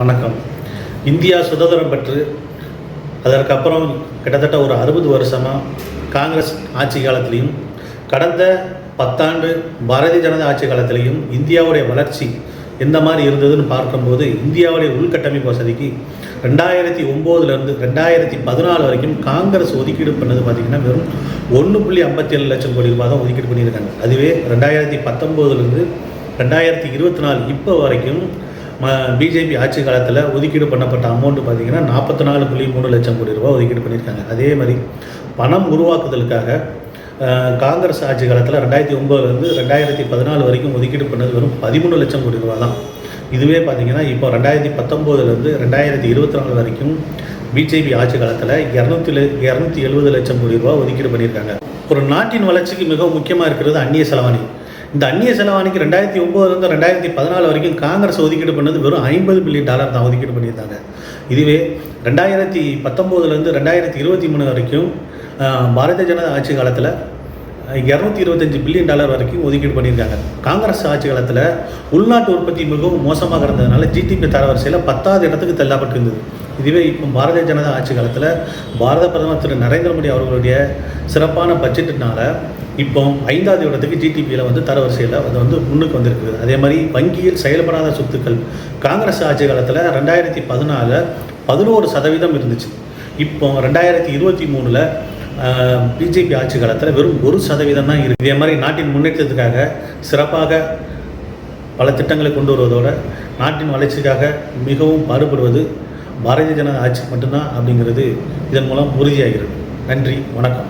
வணக்கம். இந்தியா சுதந்திரம் பெற்று அதற்கப்புறம் கிட்டத்தட்ட ஒரு அறுபது வருஷமாக காங்கிரஸ் ஆட்சி காலத்திலையும் கடந்த பத்தாண்டு பாரதிய ஜனதா ஆட்சி காலத்திலையும் இந்தியாவுடைய வளர்ச்சி எந்த மாதிரி இருந்ததுன்னு பார்க்கும்போது இந்தியாவுடைய உள்கட்டமைப்பு வசதிக்கு ரெண்டாயிரத்தி ஒம்போதுலேருந்து ரெண்டாயிரத்தி பதினாலு வரைக்கும் காங்கிரஸ் ஒதுக்கீடு பண்ணது பார்த்திங்கன்னா வெறும் ஒன்று புள்ளி ஐம்பத்தி ஏழு லட்சம் கோடி ரூபாய் தான் ஒதுக்கீடு பண்ணியிருக்காங்க. அதுவே ரெண்டாயிரத்தி பத்தொம்போதுலேருந்து ரெண்டாயிரத்தி இருபத்தி நாலு இப்போ வரைக்கும் பிஜேபி ஆட்சி காலத்தில் ஒதுக்கீடு பண்ணப்பட்ட அமௌண்ட்டு பார்த்தீங்கன்னா நாற்பத்தி நாலு புள்ளி மூணு லட்சம் கோடி ரூபா ஒதுக்கீடு பண்ணியிருக்காங்க அதே மாதிரி பணம் உருவாக்குதலுக்காக காங்கிரஸ் ஆட்சி காலத்தில் ரெண்டாயிரத்தி ஒம்பதுலேருந்து ரெண்டாயிரத்தி பதினாலு வரைக்கும் ஒதுக்கீடு பண்ணது வெறும் பதிமூணு லட்சம் கோடி ரூபா தான். இதுவே பார்த்தீங்கன்னா இப்போ ரெண்டாயிரத்தி பத்தொம்போதுலேருந்து ரெண்டாயிரத்தி இருபத்தி நாலு வரைக்கும் பிஜேபி ஆட்சி காலத்தில் இரநூத்தி இரநூத்தி எழுபது லட்சம் கோடி ரூபா ஒதுக்கீடு பண்ணியிருக்காங்க ஒரு நாட்டின் வளர்ச்சிக்கு மிகவும் முக்கியமாக இருக்கிறது அந்நிய செலவாணி. இந்த அந்நிய செலவாணிக்கு ரெண்டாயிரத்தி ஒம்போதுலேருந்து ரெண்டாயிரத்தி பதினாலு வரைக்கும் காங்கிரஸ் ஒதுக்கீடு பண்ணது வெறும் ஐம்பது பில்லியன் டாலர் தான் ஒதுக்கீடு பண்ணியிருந்தாங்க. இதுவே ரெண்டாயிரத்தி பத்தொம்போதுலேருந்து ரெண்டாயிரத்தி இருபத்தி மூணு வரைக்கும் பாரதிய ஜனதா ஆட்சி காலத்தில் இரநூத்தி இருபத்தஞ்சு பில்லியன் டாலர் வரைக்கும் ஒதுக்கீடு பண்ணியிருக்காங்க. காங்கிரஸ் ஆட்சி காலத்தில் உள்நாட்டு உற்பத்தி மிகவும் மோசமாக இருந்ததுனால ஜிடிபி தரவரிசையில் பத்தாவது இடத்துக்கு தள்ளப்பட்டிருந்தது இதுவே இப்போ பாரதிய ஜனதா ஆட்சி காலத்தில் பாரத பிரதமர் திரு நரேந்திர மோடி அவர்களுடைய சிறப்பான பட்ஜெட்டுனால இப்போ ஐந்தாவது இடத்துக்கு ஜிடிபியில் வந்து தரவரிசையில் அது வந்து முன்னுக்கு வந்திருக்குது. அதே மாதிரி வங்கியில் செயல்படாத சொத்துக்கள். காங்கிரஸ் ஆட்சி காலத்தில் ரெண்டாயிரத்தி பதினாலில் பதினோரு சதவீதம் இருந்துச்சு. இப்போ ரெண்டாயிரத்தி இருபத்தி மூணில் பிஜேபி ஆட்சி காலத்தில் வெறும் ஒரு சதவீதம் தான் இருக்குது இதே மாதிரி நாட்டின் முன்னேற்றத்துக்காக சிறப்பாக பல திட்டங்களை கொண்டு வருவதோடு நாட்டின் வளர்ச்சிக்காக மிகவும் பாடுபடுவது பாரதிய ஜனதா ஆட்சி மட்டும்தான் அப்படிங்கிறது இதன் மூலம் உறுதியாகிறது. நன்றி வணக்கம்.